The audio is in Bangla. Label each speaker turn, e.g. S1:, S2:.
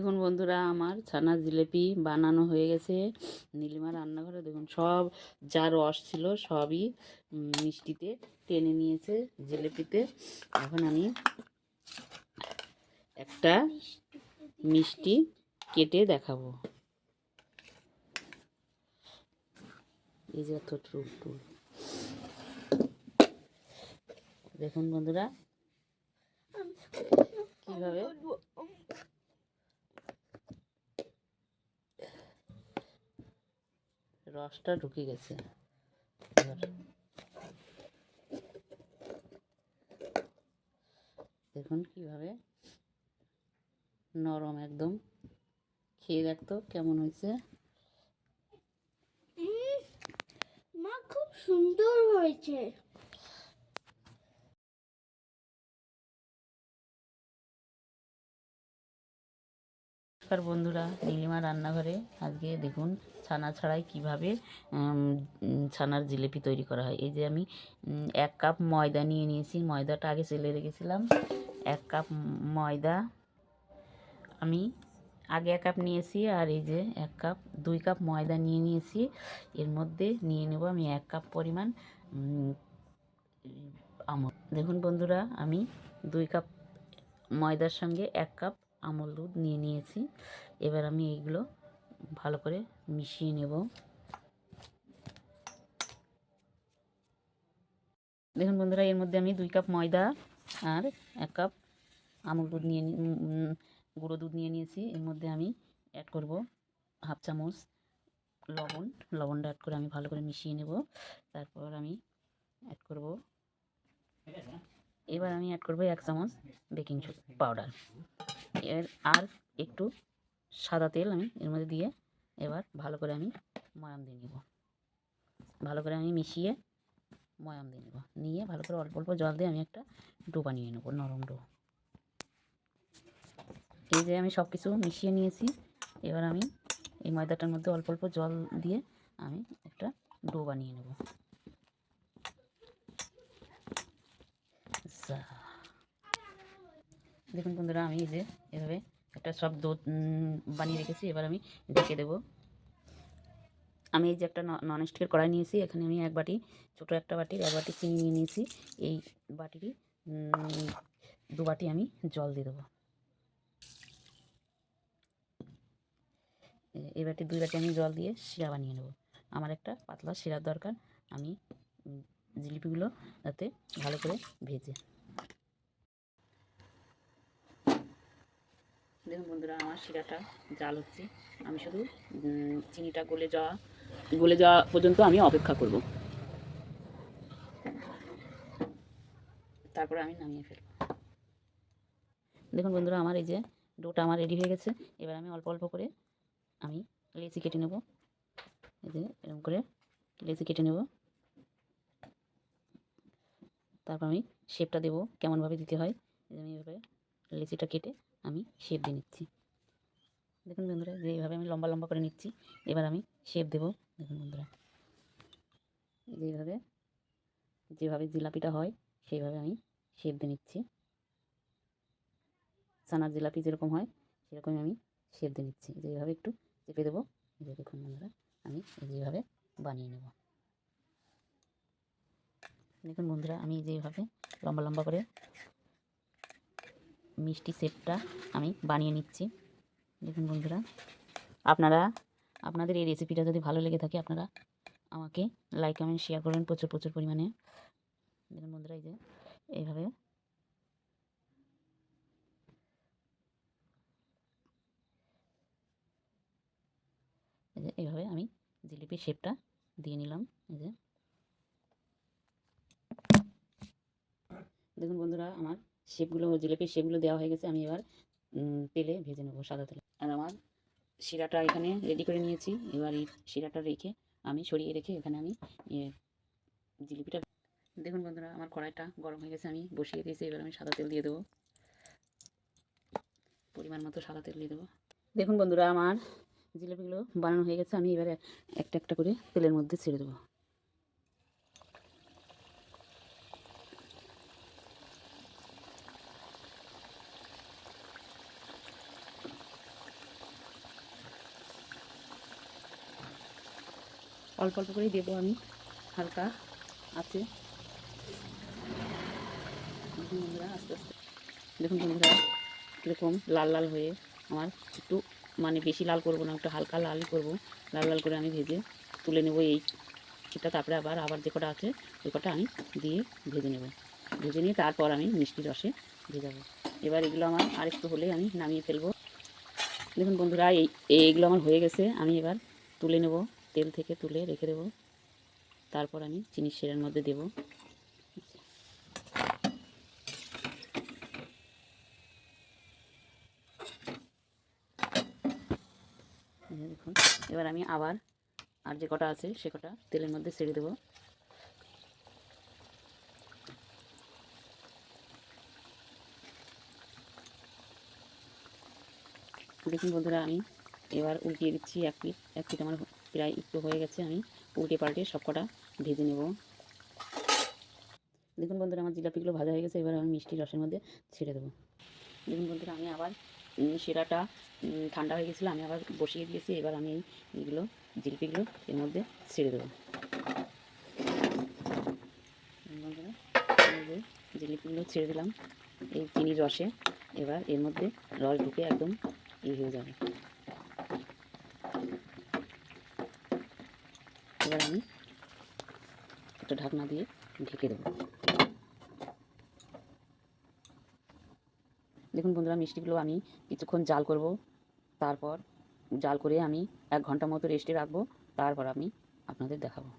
S1: দেখুন বন্ধুরা, আমার ছানার জিলেপি বানানো হয়ে গেছে। নীলিমা রান্নাঘরে দেখুন, সব যা রস ছিল সবই মিষ্টিতে টেনে নিয়েছে জিলেপিতে। এখন আমি একটা মিষ্টি কেটে দেখাবো। এই যে এত টুল। দেখুন বন্ধুরা, কীভাবে রসটা ঢুকে গেছে। দেখুন কীভাবে নরম একদম। খেয়ে দেখতো কেমন হয়েছে।
S2: মা, খুব সুন্দর হয়েছে।
S1: নমস্কার বন্ধুরা, নীলিমা রান্নাঘরে। আজকে দেখুন ছানা ছাড়াই কীভাবে ছানার জিলিপি তৈরি করা হয়। এই যে আমি এক কাপ ময়দা নিয়ে নিয়েছি। ময়দাটা আগে চেলে রেখেছিলাম। এক কাপ ময়দা আমি আগে এক কাপ নিয়েছি আর এই যে এক কাপ, দুই কাপ ময়দা নিয়ে নিয়েছি। এর মধ্যে নিয়ে নেব আমি এক কাপ পরিমাণ আমল দেখুন বন্ধুরা, আমি দুই কাপ ময়দার সঙ্গে এক কাপ আমল দুধ নিয়ে নিয়েছি। এবার আমি এইগুলো ভালো করে মিশিয়ে নেব। দেখুন বন্ধুরা, এর মধ্যে আমি দুই কাপ ময়দা আর এক কাপ আমল দুধ নিয়ে গুঁড়ো দুধ নিয়ে নিয়েছি। এর মধ্যে আমি অ্যাড করব হাফ চামচ লবণ। লবণটা অ্যাড করে আমি ভালো করে মিশিয়ে নেব। তারপর আমি অ্যাড করব, এবার আমি অ্যাড করব এক চামচ বেকিং পাউডার এর আর একটু সাদা তেল আমি এর মধ্যে দিয়ে এবার ভালো করে আমি ময়াম দিয়ে নেব। ভালো করে আমি মিশিয়ে ময়াম দিয়ে নেব। নিয়ে ভালো করে অল্প অল্প জল দিয়ে আমি একটা ডো বানিয়ে নেব, নরম ডো। এই যে আমি সব কিছু মিশিয়ে নিয়েছি, এবার আমি এই ময়দাটার মধ্যে অল্প অল্প জল দিয়ে আমি একটা ডো বানিয়ে নেব যা দেখুন বন্ধুরা আমি যে এভাবে একটা সব দো উম, বানিয়ে রেখেছি এবার আমি ঢেকে দেবো। আমি এই যে একটা নন স্টিকের কড়াই নিয়েছি এখানে আমি এক বাটি ছোটো একটা বাটির এক বাটি চিনি নিয়ে নিয়েছি। এই উম, দু বাটি আমি জল দিয়ে দেবো। এই বাটি দুই বাটি আমি জল দিয়ে শিরা বানিয়ে নেব। আমার একটা পাতলা শিরার দরকার আমি জিলিপিগুলো যাতে ভালো করে ভেজে দেখুন বন্ধুরা, আমার শিরাটা জাল হচ্ছে। আমি শুধু চিনিটা গলে যাওয়া গলে যাওয়া পর্যন্ত আমি অপেক্ষা করব। তারপরে আমি নামিয়ে ফেলব। দেখুন বন্ধুরা, আমার এই যে ডোটা আমার রেডি হয়ে গেছে। এবার আমি অল্প অল্প করে আমি লেচি কেটে নেব। এই যে এরকম করে লেচি কেটে নেব। তারপর আমি শেপটা দেবো, কেমনভাবে দিতে হয়। আমি এভাবে লেচিটা কেটে আমি শেপ দিয়ে নিচ্ছি। দেখুন বন্ধুরা যে এইভাবে আমি লম্বা লম্বা করে নিচ্ছি, এবার আমি শেপ দেবো। দেখুন বন্ধুরা, যেভাবে যেভাবে জিলাপিটা হয়, সেইভাবে আমি শেপ দিয়ে নিচ্ছি। ছানার জিলাপি যেরকম হয়, সেরকমই আমি শেপ দিয়ে নিচ্ছি। যেভাবে একটু চেপে দেবো যে দেখুন বন্ধুরা, আমি যেভাবে বানিয়ে নেব। দেখুন বন্ধুরা, আমি যেভাবে লম্বা লম্বা করে মিষ্টি শেপটা আমি বানিয়ে নিচ্ছি। দেখুন বন্ধুরা, আপনারা, আপনাদের এই রেসিপিটা যদি ভালো লেগে থাকে, আপনারা আমাকে লাইক কমেন্ট শেয়ার করবেন প্রচুর প্রচুর পরিমাণে। দেখুন বন্ধুরা, এই যে এইভাবে। এই যে এইভাবে আমি জিলিপির শেপটা দিয়ে নিলাম, এই যে। দেখুন বন্ধুরা, আমার শেপগুলো জিলিপির শেপগুলো দেওয়া হয়ে গেছে, আমি এবার তেলে ভেজে নেব সাদা তেলে। আর আমার শিরাটা এখানে রেডি করে নিয়েছি। এবার এই শিরাটা রেখে আমি সরিয়ে রেখে এখানে আমি জিলিপিটা দেখুন বন্ধুরা, আমার কড়াইটা গরম হয়ে গেছে, আমি বসিয়ে দিয়েছি। এবার আমি সাদা তেল দিয়ে দেবো। পরিমাণ মতো সাদা তেল দিয়ে দেবো। দেখুন বন্ধুরা, আমার জিলিপিগুলো বানানো হয়ে গেছে, আমি এবারে একটা একটা করে তেলের মধ্যে ছেড়ে দেবো। অল্প অল্প করেই দেবো আমি, হালকা আছে। বন্ধুরা আস্তে আস্তে। দেখুন বন্ধুরা কীরকম লাল লাল হয়ে আমার একটু মানে বেশি লাল করব না, একটু হালকা লাল করব। লাল লাল করে আমি ভেজে তুলে নেব এই এটা, তারপরে আবার আবার যে কটা আছে, ওই কটা আমি দিয়ে ভেজে নেব। ভেজে নিয়ে তারপর আমি মিষ্টি রসে ভেজাবো এবার এগুলো আমার আরেকটু হলে আমি নামিয়ে ফেলব। দেখুন বন্ধুরা, এই এইগুলো আমার হয়ে গেছে, আমি এবার তুলে নেব। তেল থেকে তুলে রেখে দেবো। তারপর আমি চিনির সেরের মধ্যে দেবো। দেখুন, এবার আমি আবার আর যে কটা আছে সে কটা তেলের মধ্যে ছেড়ে দেবো। দেখুন বন্ধুরা, আমি এবার উল্টিয়ে দিচ্ছি এক পিঠ এক পিঠ আমার প্রায় একটু হয়ে গেছে, আমি উল্টে পাল্টে সব কটা ভেজে নেব। দেখুন বন্ধুরা, আমার জিলাপিগুলো ভাজা হয়ে গেছে, এবার আমি মিষ্টি রসের মধ্যে ছেড়ে দেবো। দেখুন বন্ধুরা, আমি আবার সেরাটা ঠান্ডা হয়ে গেছিল, আমি আবার বসিয়ে দিয়েছি, এবার আমি এই এইগুলো জিলিপিগুলো এর মধ্যে ছেড়ে দেবো। জিলিপিগুলো ছেড়ে দিলাম, এই চিনির রসে, এবার এর মধ্যে রস ঢুকে একদম ই হয়ে যাবে। এবার আমি একটা ঢাকনা দিয়ে ঢেকে দেবো। দেখুন বন্ধুরা, মিষ্টিগুলো আমি কিছুক্ষণ জাল করব। তারপর জাল করে আমি এক ঘণ্টা মতো রেস্টে রাখব। তারপর আমি আপনাদের দেখাবো।